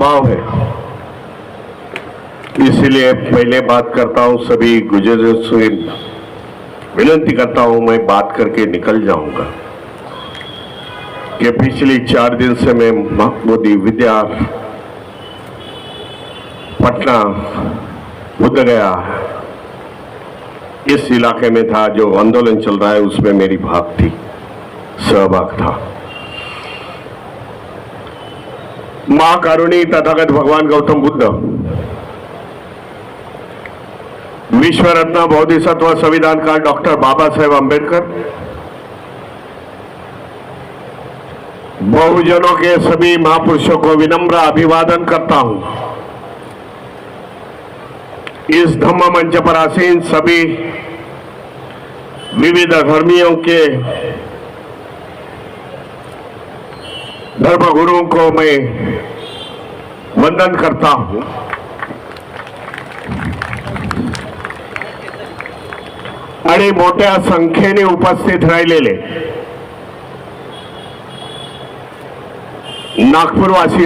भाव है। इसलिए पहले बात करता हूँ सभी गुजर से। विनती करता हूँ मैं बात करके निकल जाऊँगा। कि पिछले चार दिन से मैं महमूदी विद्या पटना बुद्ध गया इस इलाके में था, जो आंदोलन चल रहा है, उसमें मेरी भाग थी सहभाग था। महाकारुणी तथागत भगवान गौतम बुद्ध। विश्वरत्न बौद्धिसत्व संविधान का डॉक्टर बाबा साहेब आम्बेडकर बहुजनों के सभी महापुरुषों को विनम्र अभिवादन करता हूँ। इस धम्म मंच पर आसीन सभी विविध धर्मियों के धर्मगुरुओं को मैं वंदन करता हूं। आणि मोठ्या संख्येने उपस्थित राहिलेले नागपूरवासी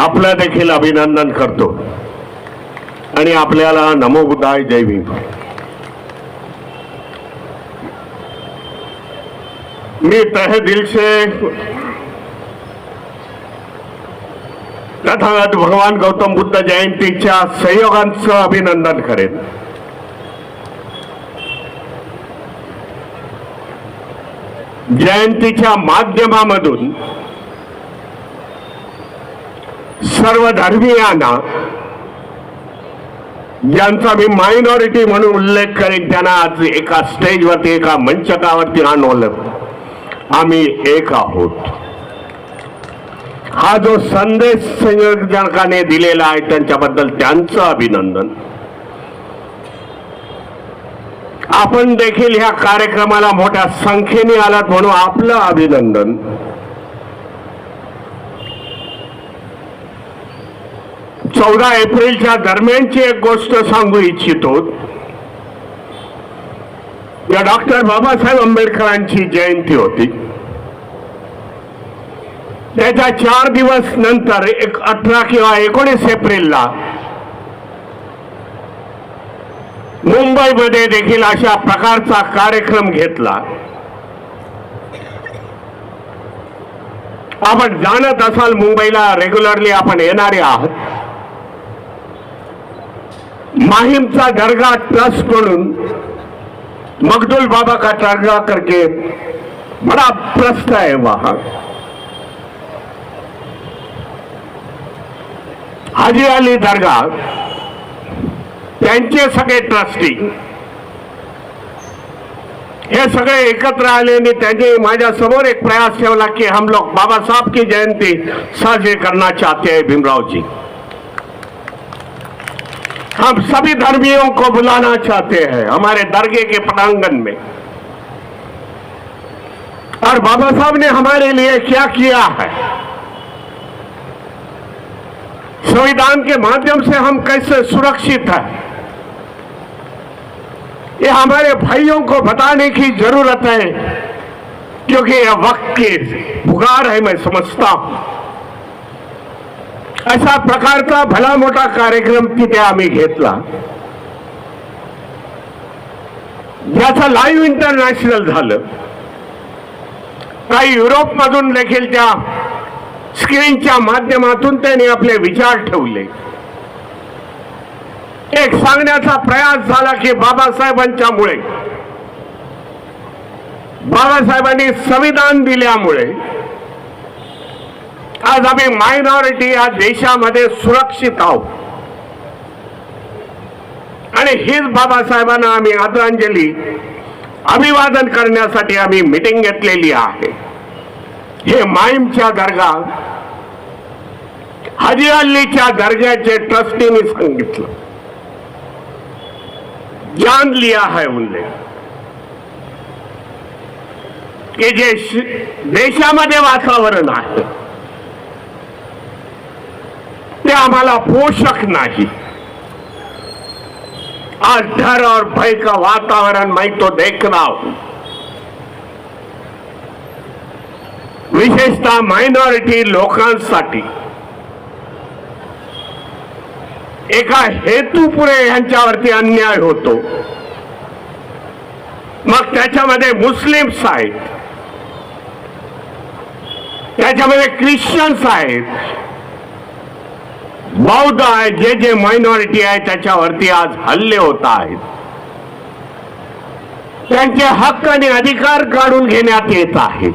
आपलं देखील अभिनंदन करतो. आणि आपल्याला नमो बुद्धाय जय भीम. मी तहे दिल से तथागत भगवान गौतम बुद्ध जयंतीच्या सहयोगांचं अभिनंदन करेन. जयंतीच्या माध्यमामधून सर्व धर्मीयांना ज्यांचा मी मायनॉरिटी म्हणून उल्लेख करेन त्यांना आज एका स्टेजवरती एका मंचकावरती आणवलं आम्ही एक आहोत. हा जो संदेश संयोजकाने दिलेला आहे त्यांच्याबद्दल त्यांचं अभिनंदन. आपण देखील ह्या कार्यक्रमाला मोठ्या संख्येने आलात म्हणून आपलं अभिनंदन. चौदा एप्रिलच्या दरम्यानची एक गोष्ट सांगू इच्छितो. या डॉक्टर बाबासाहेब आंबेडकरांची जयंती होती. त्याच्या चार दिवस नंतर एक अठरा किंवा एकोणीस एप्रिलला मुंबईमध्ये देखील अशा प्रकारचा कार्यक्रम घेतला. आपण जाणत असाल मुंबईला रेग्युलरली आपण येणारे आहोत. माहीमचा दर्गा ट्रस्ट म्हणून मखदूल बाबा का दर्गा करके बड़ा प्रश्न आहे वहां. हाजी अली दर्गा त्यांचे सगळे ट्रस्टी हे सगळे एकत्र त्यांनी माझ्या समोर एक प्रयास की हम लोग बाबा साहब की जयंती साजरी करना चाहते हैं भीमराव जी हम सभी धर्मियों को बुलाना चाहते हैं हमारे दरगे के प्रांगण में। और बाबा साहब ने हमारे लिए क्या किया है? संविधान के माध्यम से हम कैसे सुरक्षित हैं? ये हमारे भाइयों को बताने की ज़रूरत है, क्योंकि यह वक्त की पुकार है, मैं समझता हूँ। अशा प्रकारचा भला मोठा कार्यक्रम तिथे आम्ही घेतला। ज्याचं लाईव्ह इंटरनॅशनल युरोपमधून देखील त्या स्क्रीनच्या माध्यमातून त्यांनी आपले विचार ठेवले. एक सांगण्याचा प्रयास झाला की बाबासाहेबांच्यामुळे बाबासाहेबांनी संविधान दिल्यामुळे आज आम्ही मायनॉरिटी या देशामध्ये सुरक्षित आहोत. आणि हीच बाबासाहेबांना आम्ही आदरांजली अभिवादन करण्यासाठी आम्ही मिटिंग घेतलेली आहे. हे माईमच्या दर्गा हाजी अल्लीच्या दर्ग्याचे ट्रस्टीने सांगितलं. जान लिया है उनने. की जे देशामध्ये वातावरण आहे ते आम्हाला पोषक नाही. आज डर और भय का वातावरण मैं तो देख रहा हूं. विशेषतः मायनॉरिटी लोकांसाठी. एका हेतूपुरे यांच्यावरती अन्याय होतो. मग त्याच्यामध्ये मुस्लिम्स आहेत. त्याच्यामध्ये ख्रिश्चन्स आहेत. बौद्ध आहेत जे जे मायनॉरिटी आहे त्याच्यावरती आज हल्ले होत आहेत. त्यांचे हक्क आणि अधिकार काढून घेण्यात येत आहेत.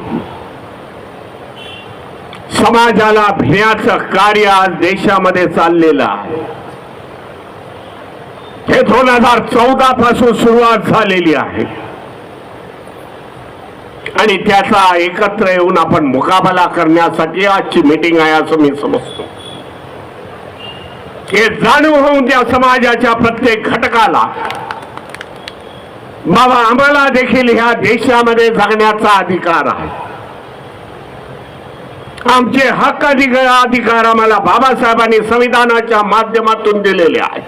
समाजाला भिण्याचं कार्य आज देशामध्ये चाललेलं आहे. हे दोन हजार चौदा पासून सुरुवात झालेली आहे. आणि त्याचा एकत्र येऊन आपण मुकाबला करण्यासाठी आजची मीटिंग आहे असं मी समजतो. हे जाणीव होऊन त्या समाजाच्या प्रत्येक घटकाला. बाबा आम्हाला देखील ह्या देशामध्ये जगण्याचा अधिकार आहे. आमचे हक्क अधिकार अधिकार आम्हाला बाबासाहेबांनी संविधानाच्या माध्यमातून दिलेले आहे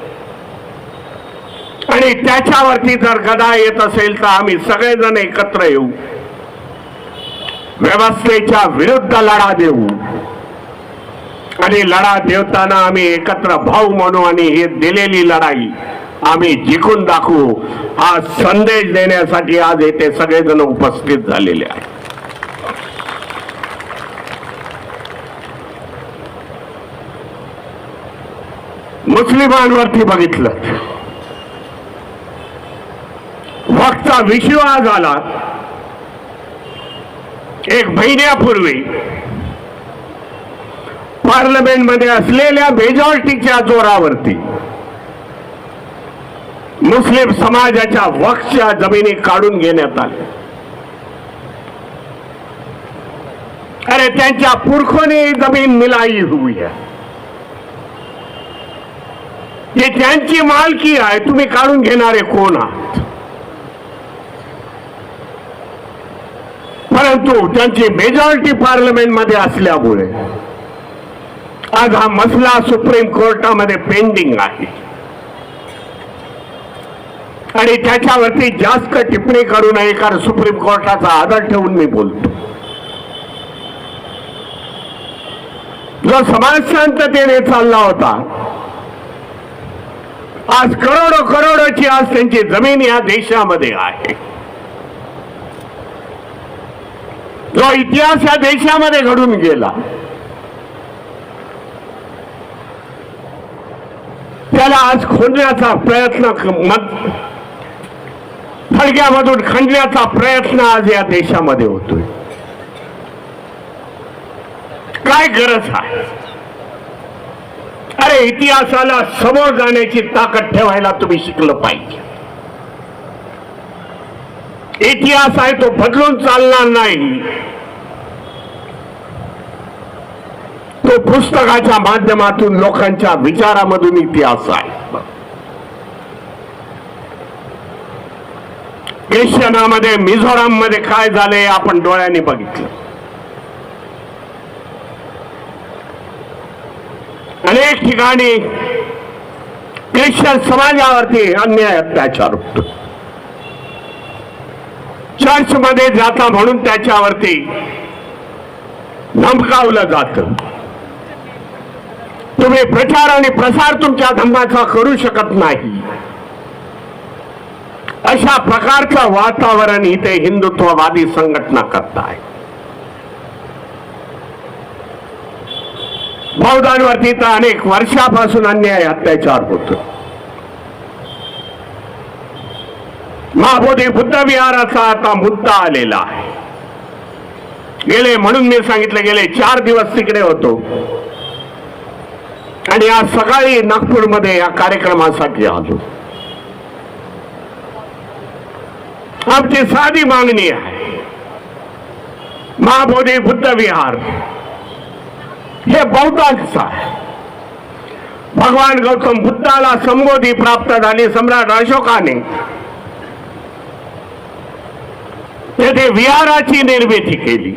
आणि त्याच्यावरती जर गदा येत असेल तर आम्ही सगळेजण एकत्र येऊ. व्यवस्थेच्या विरुद्ध लढा देऊ. आणि लढा देवताना आम्ही एकत्र भाऊ म्हणू आणि ही दिलेली लढाई आम्ही जिंकून दाखवू. हा संदेश देण्यासाठी आज येथे सगळेजण उपस्थित झालेले आहेत. मुस्लिमांवरती बघितलं. वक्तचा विश्वास झाला एक महिन्यापूर्वी पार्लमेंटमध्ये असलेल्या मेजॉरिटीच्या जोरावरती मुस्लिम समाजाच्या वक्तच्या जमिनी काढून घेण्यात आल्या. अरे त्यांच्या पुरखोने जमीन मिलाई हुई है. ही त्यांची मालकी आहे तुम्ही काढून घेणारे कोण आहात परंतु त्यांची मेजॉरिटी पार्लमेंटमध्ये असल्यामुळे आज हा मसला सुप्रीम कोर्टामध्ये पेंडिंग आहे. आणि त्याच्यावरती जास्त टिप्पणी करू नये कारण सुप्रीम कोर्टाचा आदर ठेवून मी बोलतो. जो समाज शांततेने चालला होता आज करोडो करोडोची आज त्यांची जमीन या देशामध्ये आहे. जो इतिहास या देशामध्ये घडून गेला. त्याला आज खोडण्याचा प्रयत्न फडक्यामधून खंडण्याचा प्रयत्न आज या देशामध्ये होतोय. काय गरज आहे? अरे इतिहासाला समोर जाण्याची ताकद ठेवायला तुम्ही शिकलं पाहिजे. इतिहास आहे तो बदलून चालणार नाही. तो पुस्तकाच्या माध्यमातून लोकांच्या विचारामधून इतिहास आहे. एशियनामध्ये मिझोराममध्ये काय झाले आपण डोळ्यांनी बघितलं. अनेक ठिकाणी ख्रिश्चन समाजावरती अन्याय अत्याचार होतो. चर्च मध्ये जाता म्हणून त्याच्यावरती धमकावलं जात. तुम्ही प्रचार आणि प्रसार तुमच्या धर्माचा करू शकत नाही. अशा प्रकारचं वातावरण इथे हिंदुत्ववादी संघटना करताय. बौद्धांवरती तर अनेक वर्षापासून अन्याय अत्याचार होतो. महाबोधी बुद्ध विहाराचा आता मुद्दा आलेला आहे. गेले म्हणून मी सांगितलं गेले चार दिवस तिकडे होतो. आणि आज सकाळी नागपूरमध्ये या कार्यक्रमासाठी आलो. आमची साधी मागणी आहे. महाबोधी बुद्ध विहार हे बौद्धांचं आहे भगवान गौतम बुद्धाला संबोधी प्राप्त झाली सम्राट अशोकाने. तेथे विहाराची निर्मिती केली.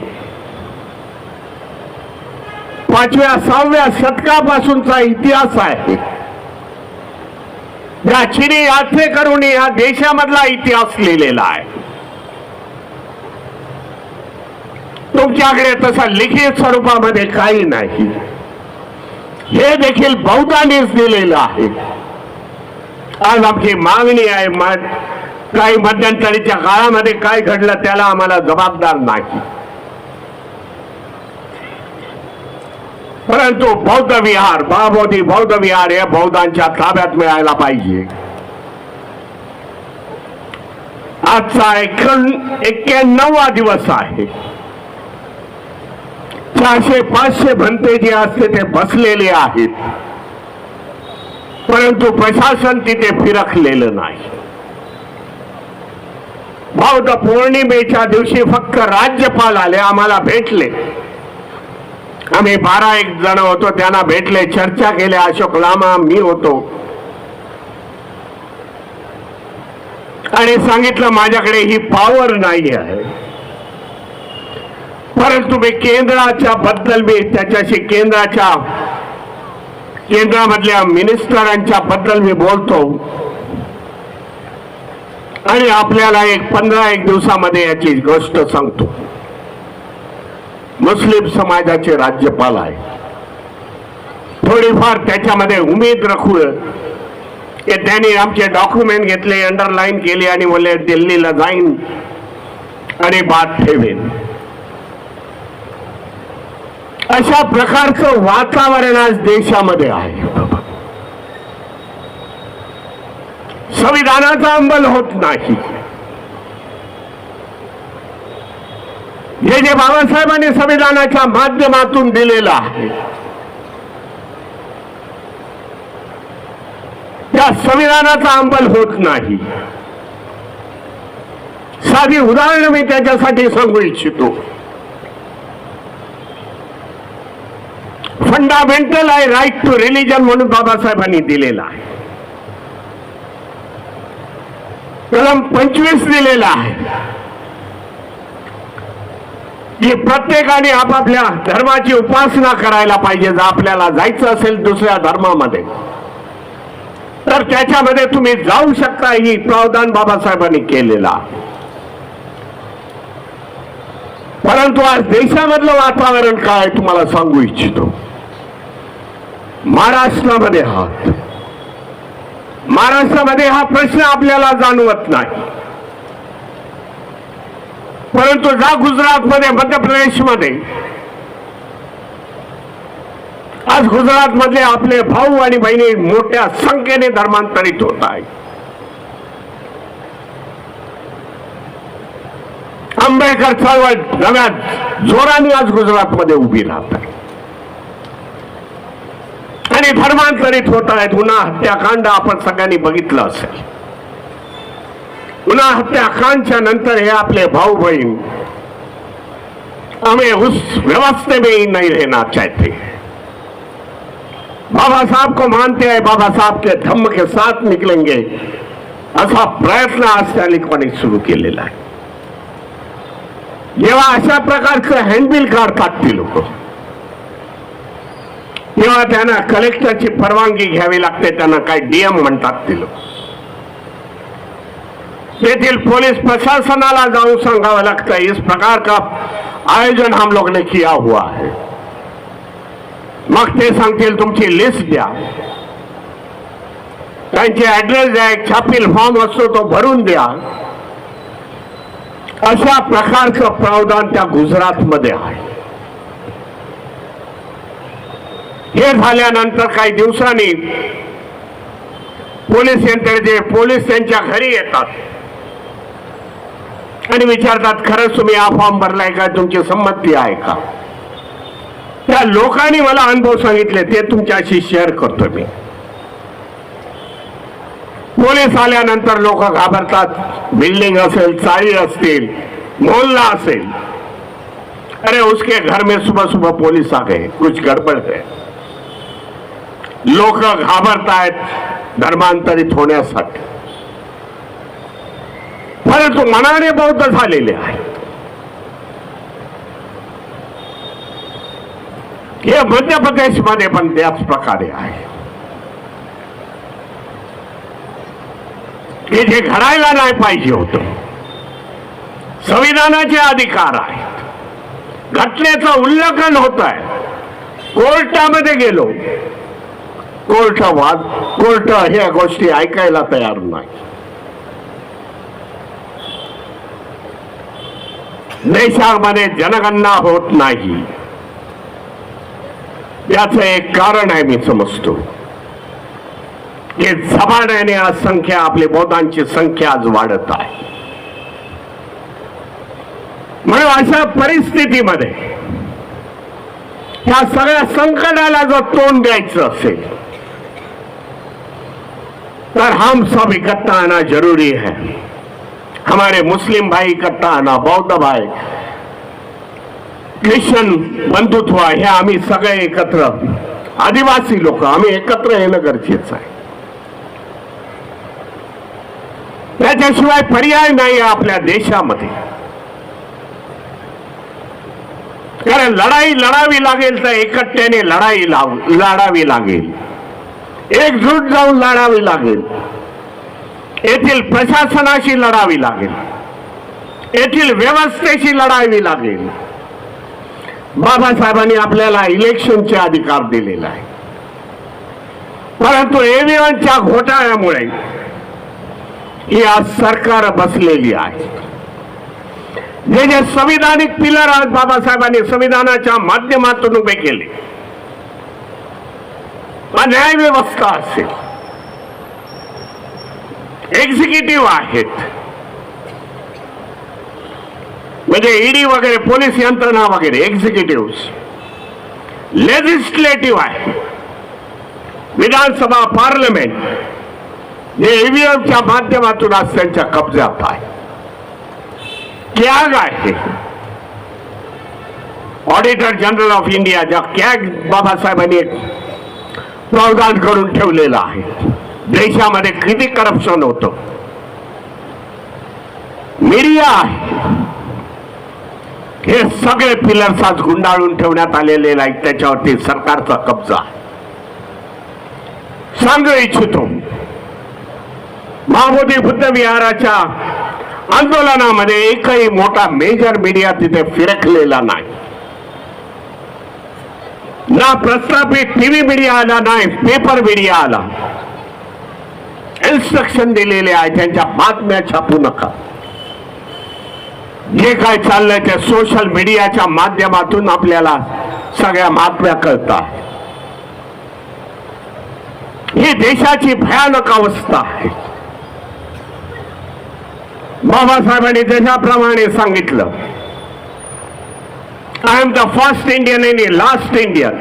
पाचव्या सहाव्या शतकापासूनचा इतिहास आहे. या चिनी यात्रेकरूंनी या देशामधला इतिहास लिहिलेला आहे तो तुमच्याकडे तसा लिखित स्वरूपामध्ये काही नाही. हे देखील बौद्धानेच दिलेलं आहे. आज आमची मागणी आहे काही मध्यंतरीच्या काळामध्ये काय घडलं त्याला आम्हाला जबाबदार नाही. परंतु बौद्ध विहार बाबोधी बौद्ध विहार हे बौद्धांच्या ताब्यात मिळायला पाहिजे. आजचा एकोण एक्क्याण्णवा दिवस आहे. चारशे पाचशे भंते जे असते ते बसलेले आहेत. परंतु प्रशासन तिथे फिरकलेलं नाही. बौद्ध पौर्णिमेच्या दिवशी फक्त राज्यपाल आले आम्हाला भेटले. आम्ही बारा एक जण होतो त्यांना भेटले चर्चा केल्या अशोक लामा मी होतो. आणि सांगितलं माझ्याकडे ही पॉवर नाही आहे परंतु मी केंद्राच्या बद्दल मी त्याच्याशी केंद्राच्या केंद्रामधल्या मिनिस्टरांच्या बद्दल मी बोलतो. आणि आपल्याला एक पंधरा एक दिवसामध्ये याची गोष्ट सांगतो. मुस्लिम समाजाचे राज्यपाल आहे. थोडीफार त्याच्यामध्ये उमेद रखू की त्यांनी आमचे डॉक्युमेंट घेतले अंडरलाईन केले आणि बोलले दिल्लीला जाईन आणि बात ठेवेन. अशा प्रकारचं वातावरण आज देशामध्ये आहे. संविधानाचा अंमल होत नाही. हे जे बाबासाहेबांनी संविधानाच्या माध्यमातून दिलेलं आहे त्या संविधानाचा अंमल होत नाही. साधी उदाहरण मी त्याच्यासाठी सांगू इच्छितो. फंडामेंटल आहे राईट टू रिलिजन म्हणून बाबासाहेबांनी दिलेला आहे. कलम पंचवीस दिलेला आहे. की प्रत्येकाने आपापल्या धर्माची उपासना करायला पाहिजे. जर आपल्याला जायचं असेल दुसऱ्या धर्मामध्ये तर त्याच्यामध्ये तुम्ही जाऊ शकता ही प्रावधान बाबासाहेबांनी केलेला परंतु आज देशामधलं वातावरण काय तुम्हाला सांगू इच्छितो. महाराष्ट्रामध्ये आहात. महाराष्ट्रामध्ये हा प्रश्न आपल्याला जाणवत नाही. परंतु जा गुजरातमध्ये मध्य प्रदेशमध्ये आज गुजरात मधले आपले भाऊ आणि बहिणी मोठ्या संख्येने धर्मांतरित होत आहे आंबेडकर चळवळ नव्या जोराने आज गुजरातमध्ये उभी राहत आहे. आणि धर्मांतरित होत आहेत गुन्हा हत्याकांड आपण सगळ्यांनी बघितलं असेल. उन्हा हत्याकांडच्या नंतर हे आपले भाऊ बहीण हमें उस व्यवस्था में ही नहीं रहना चाहते बाबा साहब को मानते हैं बाबा साहब के धम्म के साथ निकलेंगे असा प्रयत्न आज त्यांनी लोकांनी सुरू केलेला आहे. जेव्हा अशा प्रकारचं हँडबिल काढतात ती लोक. तेव्हा त्यांना कलेक्टरची परवानगी घ्यावी लागते त्यांना काय डीएम म्हणतात ते लोक तेथील पोलीस प्रशासनाला जाऊन सांगावं लागतं इस प्रकार का आयोजन हम लोग ने किया हुआ है. मग ते सांगतील तुमची लिस्ट द्या. त्यांचे ऍड्रेस द्या एक छापील फॉर्म असतो तो भरून द्या. अशा प्रकारचं प्रावधान त्या गुजरातमध्ये आहे. हे झाल्यानंतर काही दिवसांनी पोलीस यंत्रणेचे पोलीस त्यांच्या घरी येतात. आणि विचारतात खरंच तुम्ही हा फॉर्म भरलाय का? तुमची संमती आहे का? त्या लोकांनी मला अनुभव सांगितले ते तुमच्याशी शेअर करतो मी. पोलीस आल्यानंतर लोक घाबरतात. बिल्डिंग असेल चाळी असतील मोहल्ला असेल. अरे उसके घर में सुबह सुबह पुलिस आ गए कुछ गडबड है। लोक घाबरतायत धर्मांतरित होण्यासाठी. परंतु मनाने बौद्ध झालेले आहेत. हे मध्य प्रदेशमध्ये पण त्याच प्रकारे आहे. हे जे घडायला नाही पाहिजे होत संविधानाचे अधिकार आहेत. घटनेचं उल्लंघन होत आहे कोर्टामध्ये गेलो कोर्ट वाद कोर्ट ह्या गोष्टी ऐकायला तयार नाही. देशामध्ये जनगणना होत नाही. याच एक कारण आहे मी समजतो. की झपाट्याने आज संख्या आपली बौद्धांची संख्या आज वाढत आहे. म्हणून अशा परिस्थितीमध्ये ह्या सगळ्या संकटाला जर तोंड द्यायचं असेल तर हम सब इकट्ठा आना ज़रूरी है। हमारे मुस्लिम भाई इकट्ठा आना बौद्ध भाई ख्रिश्चन बंधुत्व हे आम्ही सगळे एकत्र। आदिवासी लोक आम्ही एकत्र येणं गरजेचं आहे। त्याच्याशिवाय पर्याय नाही कारण लढाई लढावी लागेल तर एकट्याने लढाई लाव, लढावी लागेल। एकजूट जाऊन लढावी लागेल. येथील प्रशासनाशी लढावी लागेल. येथील व्यवस्थेशी लढावी लागेल. बाबासाहेबांनी आपल्याला इलेक्शनचे अधिकार दिलेला आहे परंतु एव्हीएमच्या घोटाळ्यामुळे ही आज सरकार बसलेली आहे. जे जे संविधानिक पिलर आज बाबासाहेबांनी संविधानाच्या माध्यमातून उभे केले. न्याय व्यवस्था आहेत म्हणजे ईडी वगैरे पोलीस यंत्रणा वगैरे एक्झिक्युटिव्ह लेजिस्लेटिव्ह आहे विधानसभा पार्लमेंट हे ईव्हीएमच्या माध्यमातून आज कब्जात आहे। कॅग आहे ऑडिटर जनरल ऑफ़ इंडिया ज्या बाबासाहेबांनी एक प्रावधान करून ठेवलेलं आहे. देशामध्ये किती करप्शन होतं? मीडिया हे सगळे पिलर्स आज गुंडाळून ठेवण्यात आलेले आहेत त्याच्यावरती सरकारचा कब्जा सांगू इच्छितो महाबोधी बुद्ध विहाराच्या आंदोलनामध्ये एकही मोठा मेजर मीडिया तिथे फिरकलेला नाही. ना प्रस्थापित टीव्ही मीडिया आला नाही पेपर मीडिया आला इन्स्ट्रक्शन दिलेले आहे त्यांच्या बातम्या छापू नका. जे काय चाललंय ते सोशल मीडियाच्या माध्यमातून आपल्याला सगळ्या बातम्या कळतात. ही देशाची भयानक अवस्था आहे. बाबासाहेबांनी त्याच्याप्रमाणे सांगितलं I am the first Indian the last Indian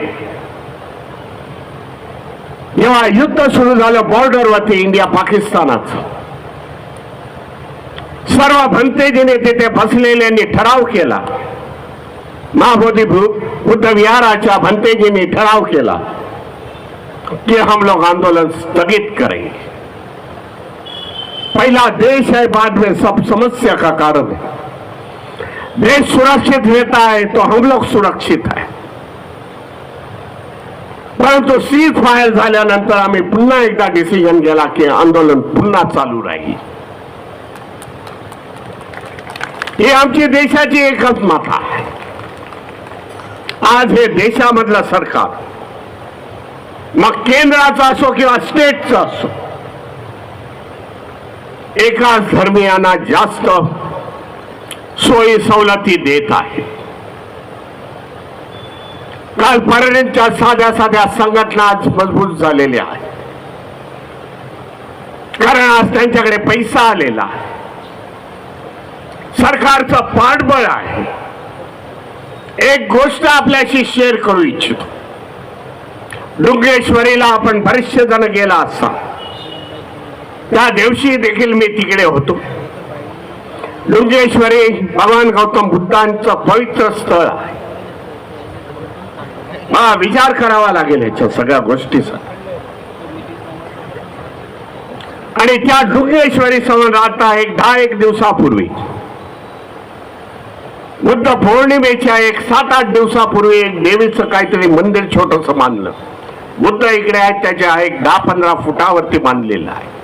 जेव्हा युद्ध सुरू झालं बॉर्डरवरती इंडिया पाकिस्तानात. सर्व भंतेजीने तिथे बसलेल्यांनी ठराव केला. महाबोधी बुद्ध विहाराच्या भंतेजींनी ठराव केला की हम लोग आंदोलन स्थगित करेंगे. पहला देश है बाद में सब समस्या का कारण है. देश सुरक्षित रहता है तो हम लोग सुरक्षित है। परंतु सीज फायर झाल्यानंतर आम्ही पुन्हा एकदा डिसिजन केला की आंदोलन पुन्हा चालू राहील। ही आमची देशाची एकच माथा आहे। आज हे देशामधलं सरकार, मग केंद्राचं असो किंवा स्टेटचं असो, एकाच धर्मियांना जास्त सोयी सवलती देत आहे. काल कालपर्यंतच्या साध्या साध्या संघटना आज मजबूत झालेल्या आहेत. कारण आज त्यांच्याकडे पैसा आलेला आहे. सरकारचं पाठबळ आहे. एक गोष्ट आपल्याशी शेअर करू इच्छितो. डुंगेश्वरीला आपण बरेचसे जण गेला असता. त्या दिवशी देखील मी तिकडे होतो. डुंगेश्वरी भगवान गौतम बुद्धांचं पवित्र स्थळ आहे. मला विचार करावा लागेल याच्या सगळ्या गोष्टीचा. आणि त्या डुंगेश्वरी समोर आता एक दहा एक दिवसापूर्वी. बुद्ध पौर्णिमेच्या एक सात आठ दिवसापूर्वी एक देवीचं काहीतरी मंदिर छोटस बांधलं. बुद्ध इकडे आहेत त्याच्या एक दहा पंधरा फुटावरती बांधलेलं आहे.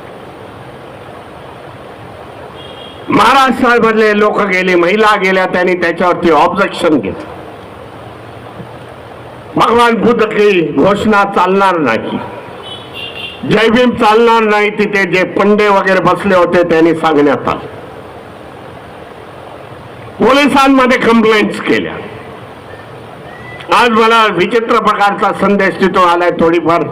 महाराष्ट्रामधले लोक गेले महिला गेल्या त्यांनी त्याच्यावरती ऑब्जेक्शन घेतलं. भगवान बुद्ध घोषणा चालणार नाही. जय भीम चालणार नाही तिथे जे पंडे वगैरे बसले होते त्यांनी सांगण्यात आलं. पोलिसांमध्ये कंप्लेंट्स केल्या. आज मला विचित्र प्रकारचा संदेश तिथून आलाय थोडीफार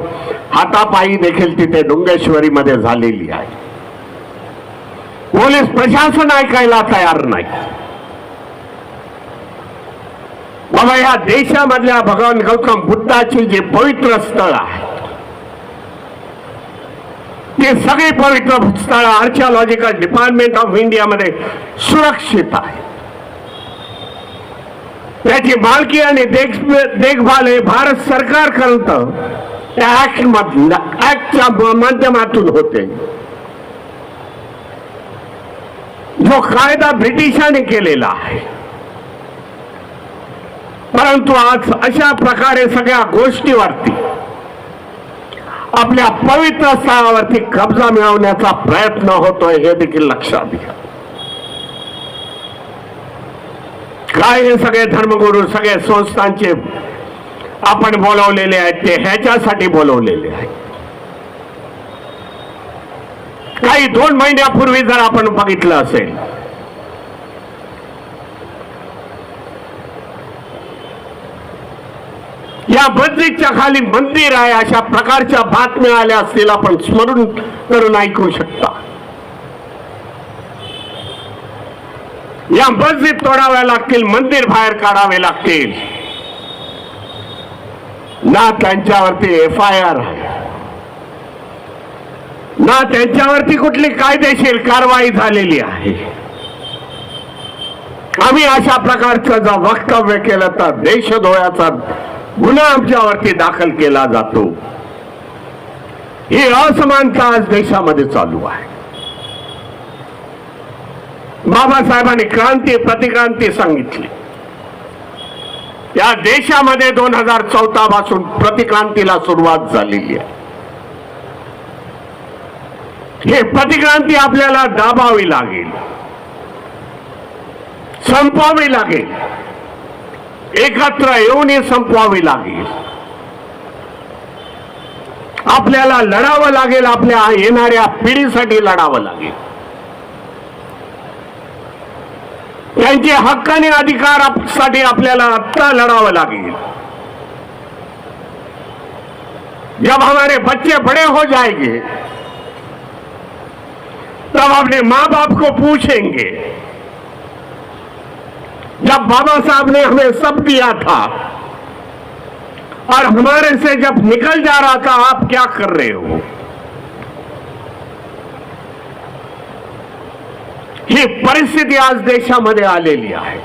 हातापायी देखील तिथे डोंगेश्वरी मध्ये झालेली आहे. पोलीस प्रशासन ऐकायला तयार नाही. बाबा या देशामधल्या भगवान गौतम बुद्धाची जे पवित्र स्थळ आहे ते सगळी पवित्र स्थळ आर्किओलॉजिकल डिपार्टमेंट ऑफ इंडियामध्ये सुरक्षित आहे त्याची मालकी आणि देख देखभाल हे भारत सरकार करतं त्या ऍक्ट मधल्या ऍक्टच्या माध्यमातून होते. जो कायदा ब्रिटिशांनी केलेला आहे. परंतु आज अशा प्रकारे सगळ्या गोष्टीवरती आपल्या पवित्र स्थळावरती कब्जा मिळवण्याचा प्रयत्न होतोय हे देखील लक्षात घ्या. काय हे सगळे धर्मगुरू सगळे संस्थांचे आपण बोलवलेले आहेत ते ह्याच्यासाठी बोलवलेले आहेत. काही दोन महिन्यापूर्वी जर आपण बघितलं असेल या बद्रीच्या खाली मंदिर आहे अशा प्रकारच्या बातम्या आल्या असतील आपण स्मरण करून ऐकू शकता. या मस्जिद तोडाव्या लागतील मंदिर बाहेर काढावे लागतील. ना त्यांच्यावरती एफ आय आर आहे. ना त्यांच्यावरती कुठली कायदेशीर कारवाई झालेली आहे. आम्ही अशा प्रकारचं जर वक्तव्य केलं तर देशद्रोहाचा गुन्हा आमच्यावरती दाखल केला जातो. ही असमानता आज देशामध्ये चालू आहे. बाबासाहेबांनी क्रांती प्रतिक्रांती सांगितली. या देशामध्ये दोन हजार चौदा पासून प्रतिक्रांतीला सुरुवात झालेली आहे. हे प्रतिक्रांती आपल्याला दाबावी लागेल. संपवावी लागेल. एकत्र येऊन हे संपवावी लागेल. आपल्याला लढावं लागेल आपल्या येणाऱ्या पिढीसाठी लढावं लागेल. त्यांचे हक्क आणि अधिकारासाठी आपल्याला आत्ता लढावं लागेल. जब हमारे बच्चे बड़े हो जाएंगे तब अपने माँ बाप को पूछेंगे। जब बाबा साहब ने हमें सब दिया था और हमारे से जब निकल जा रहा था, आप क्या कर रहे हो? ही परिस्थिती आज देशामध्ये आलेली आहे।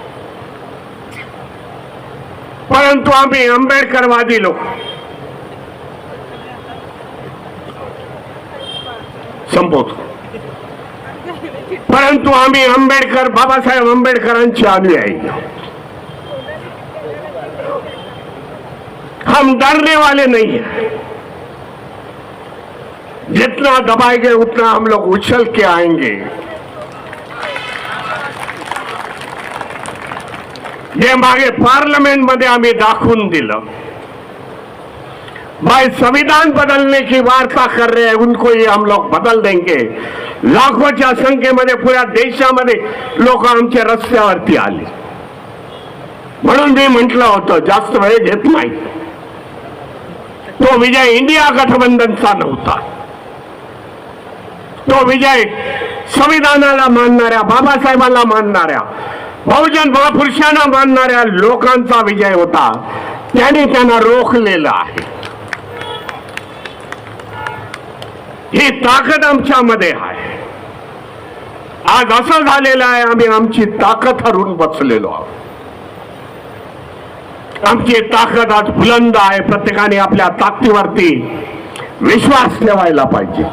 परंतु आम्ही आंबेडकरवादी लोक। संपवतो परंतु आम्ही आंबेडकर, बाबासाहेब आंबेडकरांचे अनुयायी. हम डरने वाले नहीं हैं। जितना दबाएँगे, उतना हम लोग उछल के आएँगे। हे मागे पार्लियामेंट मध्ये आम्ही दाखवून दिलं। भाई, संविधान बदलने की वार्ता कर रहे हैं, उनको ये हम लोग बदल देंगे। लाखोच्या संख्येमध्ये पुऱ्या देशामध्ये लोक आमच्या रस्त्यावरती आले. म्हणून मी म्हटलं होतं जास्त वेळ घेत नाही. तो विजय इंडिया गठबंधनचा नव्हता. तो विजय संविधानाला मानणाऱ्या बाबासाहेबांना मानणाऱ्या बहुजन महापुरुषांना मानणाऱ्या लोकांचा विजय होता. त्याने त्यांना रोखलेलं आहे. ही ताकद आमच्यामध्ये आहे. आज असं झालेलं आहे आम्ही आमची ताकद हरून बसलेलो आहोत. आमची ताकद आज बुलंद आहे प्रत्येकाने आपल्या ताकदीवरती विश्वास ठेवायला पाहिजे.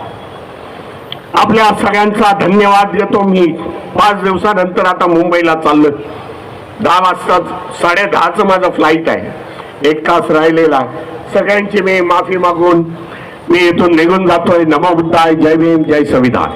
आपल्या सगळ्यांचा धन्यवाद देतो. मी पाच दिवसानंतर आता मुंबईला चाललो दहा वाजता साडे दहाचं माझं फ्लाईट आहे. एक तास राहिलेला सगळ्यांची मी माफी मागून मी इथून निघून जातोय. नमो बुद्धाय. जय भीम. जय संविधान.